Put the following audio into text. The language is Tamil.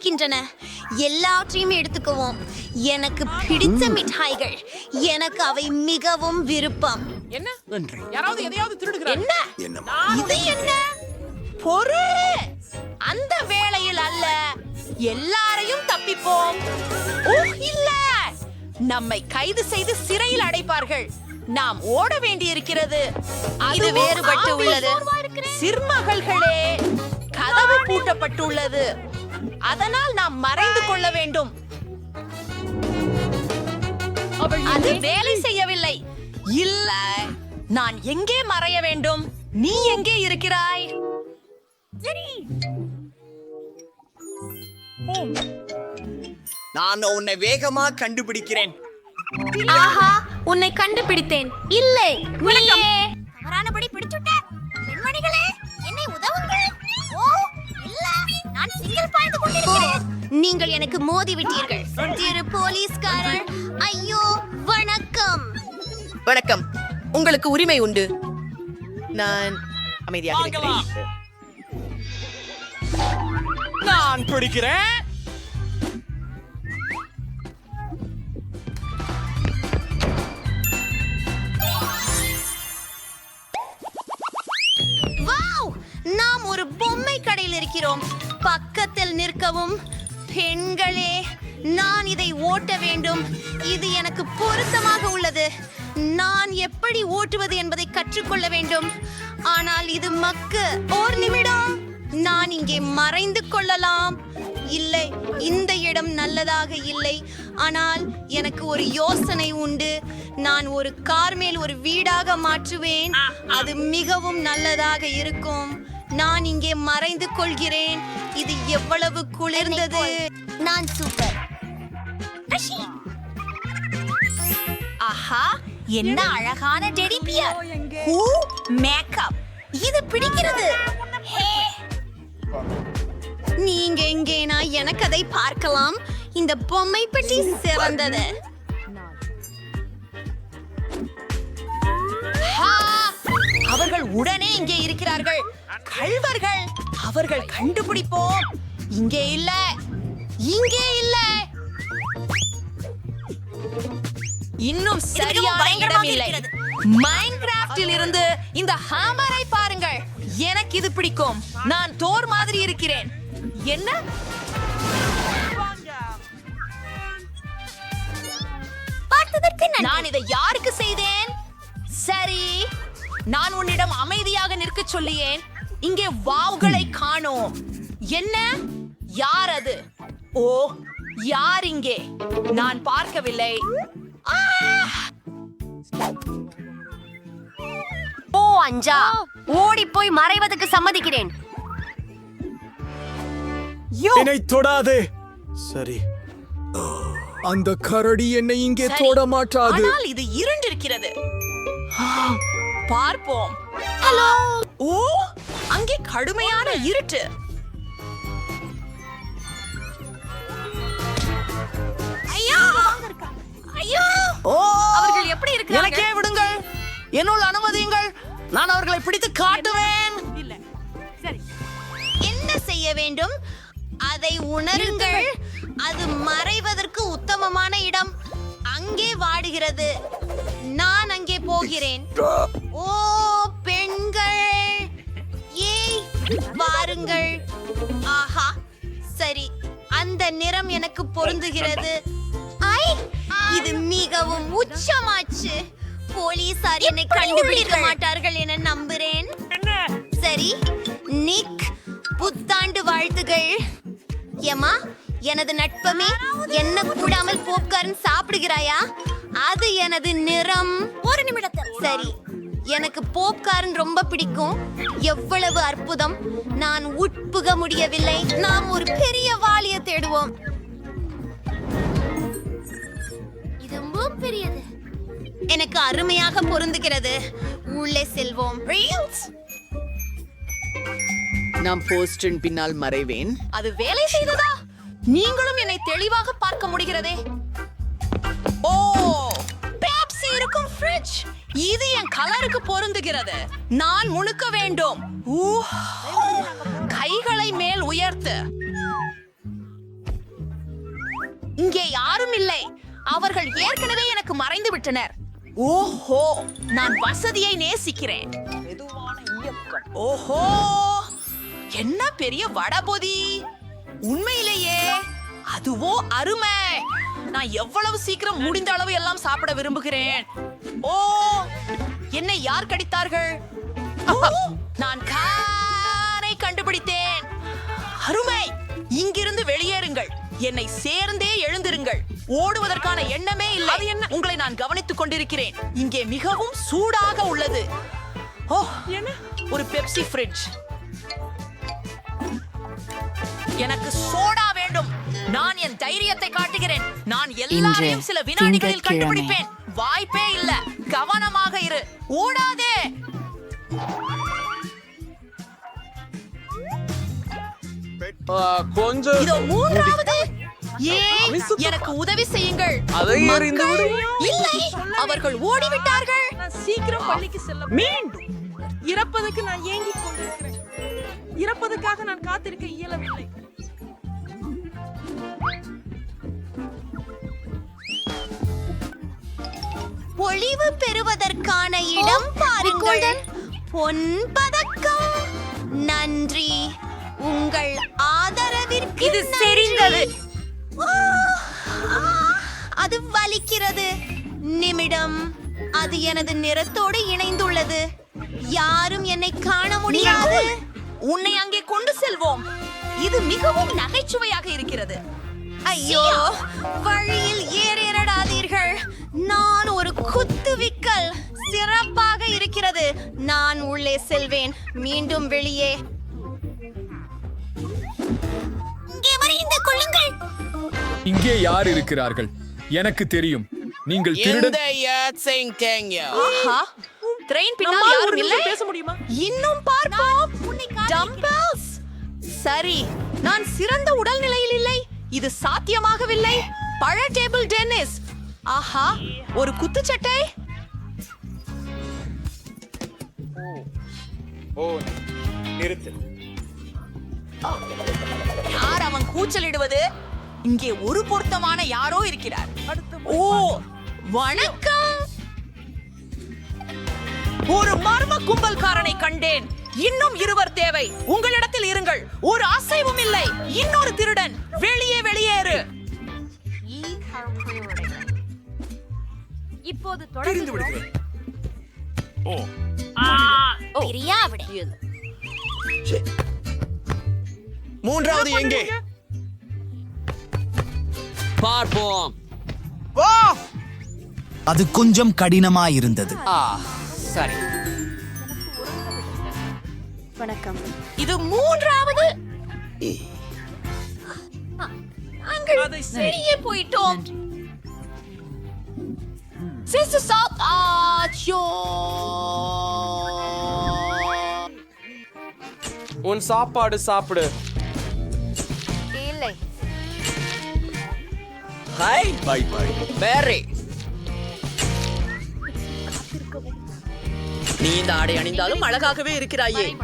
இருக்கின்றன. எல்லாவற்றையும் எடுத்துக்குவோம். எனக்கு பிடித்த மிட்டாய்கள். எனக்கு அவை மிகவும் விருப்பம். என்ன? யாராவது எதையாவது திருடுகிறார். என்ன? இது என்ன? பொறு. அந்த வேளையில் அல்ல எல்லாரையும் தப்பிப்போம். ஓ இல்ல. நம்மை கைது செய்து சிறையில் அடைப்பார்கள். நாம் ஓட வேண்டியிருக்கிறது. அதுவும் வேறுபட்டு உள்ளது. சிறுமகள்களே கதவு பூட்டப்பட்டுள்ளது. அதனால் நாம் மறைந்து கொள்ள வேண்டும். அது வேலை செய்யவில்லை. இல்ல நான் எங்கே மறைய வேண்டும்? நீ எங்கே இருக்கிறாய்? நான் உன்னை வேகமா கண்டுபிடிக்கிறேன். ஆஹா உன்னை கண்டுபிடித்தேன். இல்லை. தவறானபடி பிடிச்சுட்ட. பெண்மணிகளே. சிங்கிள் பாய்ந்து கொண்டிருக்கிறேன் நீங்கள் எனக்கு மோதி விட்டீர்கள். திரு போலீஸ்காரர் ஐயோ வணக்கம். வணக்கம். உங்களுக்கு உரிமை உண்டு. நான் அமைதியாக இருக்கிறேன். நான் பிடிக்கிறேன். வாவ் நாம் ஒரு பொம்மை கடையில் இருக்கிறோம். பக்கத்தில் நிற்கவும். பெண்களே நான் இதை ஓட்ட வேண்டும். இது எனக்கு பொருத்தமாக உள்ளது. நான் எப்படி ஓட்டுவது என்பதை கற்றுக்கொள்ள வேண்டும். ஆனால் இது மக்கு. ஒரு நிமிடம். நான் இங்கே மறைந்து கொள்ளலாம். இல்லை இந்த இடம் நல்லதாக இல்லை. ஆனால் எனக்கு ஒரு யோசனை உண்டு. நான் ஒரு கார் மேல் ஒரு வீடாக மாற்றுவேன். அது மிகவும் நல்லதாக இருக்கும். நான் இங்கே மறைந்து கொள்கிறேன். இது எவ்வளவு குளிர்ந்தது. நான் சூப்பர். ஆஹா என்ன அழகான டெடி பியர். Who makeup. இது பிடிக்கிறது. நீங்க எங்கேனா எனக்கு அதை பார்க்கலாம். இந்த பொம்மை பெட்டி சிறந்தது. அவர்கள் உடனே இங்கே இருக்கிறார்கள். கள்வர்கள் அவர்கள் கண்டுபிடிப்போம். இங்கே இல்ல. இங்கே இல்ல. இன்னும் சரியான இடம் இல்லை மைன்கிராஃப்டில் இருந்து இந்த ஹாமரை பாருங்கள். எனக்கு இது பிடிக்கும். நான் தோர் மாதிரி இருக்கிறேன். என்ன. நான் இதை யாருக்கு செய்தேன்? சரி. நான் உன்னிடம் அமைதியாக நிற்கச் சொல்லியேன். இங்கே வாவ்களை காணோம். என்ன? யார் அது? ஓ யார் இங்கே? நான் பார்க்கவில்லை! ஓ அஞ்சா. ஓடி போய் மறைவதற்கு சம்மதிக்கிறேன். என்னை தொடாதே. சரி. அந்த கரடி என்னை இங்கே. தொட மாட்டாது. ஆனால் இது இருண்டிருக்கிறது. ஆ, பார்ப்போம். ஹலோ. ஓ அங்கே கடுமையான இருட்டு. அவர்கள் எப்படி இருக்கிறார்கள்? எனக்கே விடுங்கள். என்னுள் அனுமதியுங்கள். நான் அவர்களை பிடித்து காட்டுவேன். என்ன செய்ய வேண்டும்? அதை உணருங்கள். அது மறைவதற்கு உத்தமமான இடம். அங்கே வாடுகிறது. நான் அங்கே போகிறேன். ஓ பெண்கள். ஏய் வாருங்கள். ஆஹா சரி. அந்த நிறம் எனக்கு பொருந்துகிறது. ஐ இது மிகவும் உச்சமாச்சு. போலீசார் என்னை கண்டுபிடிக்க மாட்டார்கள் என நம்புறேன். சரி நிக் புத்தாண்டு வாழ்த்துகள். ஏமா எனது நட்பமே என்ன கூடாமல் போப்கார்ன் சாப்பிடுகிறாயா? அது எனது நிறம். ஒரு நிமிடத்தில். சரி எனக்கு போப்கார்ன் ரொம்ப பிடிக்கும். எவ்வளவு அற்புதம். நான் உட்புக முடியவில்லை. நாம் ஒரு பெரிய வாளிய தேடுவோம். இது ரொம்ப பெரியது. எனக்கு அருமையாக பொருந்துகிறது. உள்ளே செல்வோம். ரீல்ஸ் நான் போஸ்டின் பின்னால் மறைவேன். அது வேலை செய்ததா? நீங்களும் என்னை தெளிவாக பார்க்க முடிகிறதே. ஓ பேப்சி இருக்கும் ஃப்ரிட்ஜ் இது என் கலருக்கு பொருந்துகிறது. நான் முணுக்க வேண்டும். கைகளை மேல் உயர்த்து. இங்கே யாரும் இல்லை. அவர்கள் ஏற்கனவே எனக்கு மறைந்து விட்டனர். ஓஹோ நான் வசதியை நேசிக்கிறேன். ஓஹோ என்ன பெரிய வடபொதி. உண்மையிலேயே அதுவோ அருமை. நான் எவ்வளவு சீக்கிரம் முடிந்த அளவு எல்லாம் சாப்பிட விரும்புகிறேன். ஓ என்னை யார் கடித்தார்கள்? நான் காரை கண்டுபிடித்தேன். அருமை இங்கிருந்து வெளியேறுங்கள். என்னை சேர்ந்தே எழுந்திருங்கள். ஓடுவதற்கான எண்ணமே இல்லை. என்ன? உங்களை நான் கவனித்துக் கொண்டிருக்கிறேன். இங்கே மிகவும் சூடாக உள்ளது. ஓ ஒரு பெப்சி ஃப்ரிட்ஜ். எனக்கு சோடா நான் என் தைரியத்தை காட்டுகிறேன். நான் எல்லாரையும் சில வினாடிகளில் கண்டுபிடிப்பேன். வாய்ப்பே இல்ல. கவனமாக இரு. ஓடாதே கொஞ்சம் இதோ மூன்றாவது. ஏன்? எனக்கு உதவி செய்யுங்கள். இல்லை. அவர்கள் ஓடிவிட்டார்கள். நான் சீக்கிரம் பள்ளிக்கு செல்ல மீண்டும். இறப்பதற்கு நான் ஏங்கிக் கொண்டிருக்கிறேன். இறப்பதற்காக நான் காத்திருக்க இயலவில்லை. பொழிவு பெறுவதற்கான இடம் பாருங்கள். பொன் பதக்கம். நன்றி. உங்கள் ஆதரவிற்கு இது ஆ, அது வலிக்கிறது. நிமிடம். அது எனது நிறத்தோடு இணைந்துள்ளது. யாரும் என்னை காண முடியாது. உன்னை அங்கே கொண்டு செல்வோம். இது மிகவும் நகைச்சுவையாக இருக்கிறது. ஐயோ வழியில் நான் உள்ளே செல்வேன். மீண்டும் வெளியே. இங்கே வருகின்ற கொள்ளுங்கள் இங்கே யார் இருக்கிறார்கள்? எனக்கு தெரியும். நீங்கள் திருடன் ட்ரெயின் பின்னால் யாரும் இல்லை. பேச முடியுமா? இன்னும் பார்ப்போம். டம்பல்ஸ் சரி. நான் சிறந்த உடல்நிலையில் இல்லை. இது சாத்தியமாகவில்லை. பழ டேபிள் டென்னிஸ் ஆஹா. ஒரு குத்துச்சட்டை. ஓ நிறுத்து. யார் அவன் கூச்சலிடுவது? இங்கே ஒரு பொருத்தமான யாரோ இருக்கிறார். ஓ வணக்கம். ஒரு மர்ம கும்பல்காரனை கண்டேன். இன்னும் இருவர் தேவை. உங்களிடத்தில் இருங்கள். ஒரு அசைவும் இல்லை. இன்னொரு திருடன். வெளியே வெளியேறு. இப்போது தெரிந்து ஓ. மூன்றாவது எங்கே? பார்ப்போம். அது கொஞ்சம் கடினமாயிருந்தது. ஆ சரி. இது மூன்றாவது. வெளியே போயிட்டோம். சிசு சாத் ஆச்சோ உன் சாப்பாடு சாப்பிடு. இல்லை. ஹாய் பை பை மேரி நீ இந்த ஆடை அணிந்தாலும் அழகாகவே இருக்கிறாயே.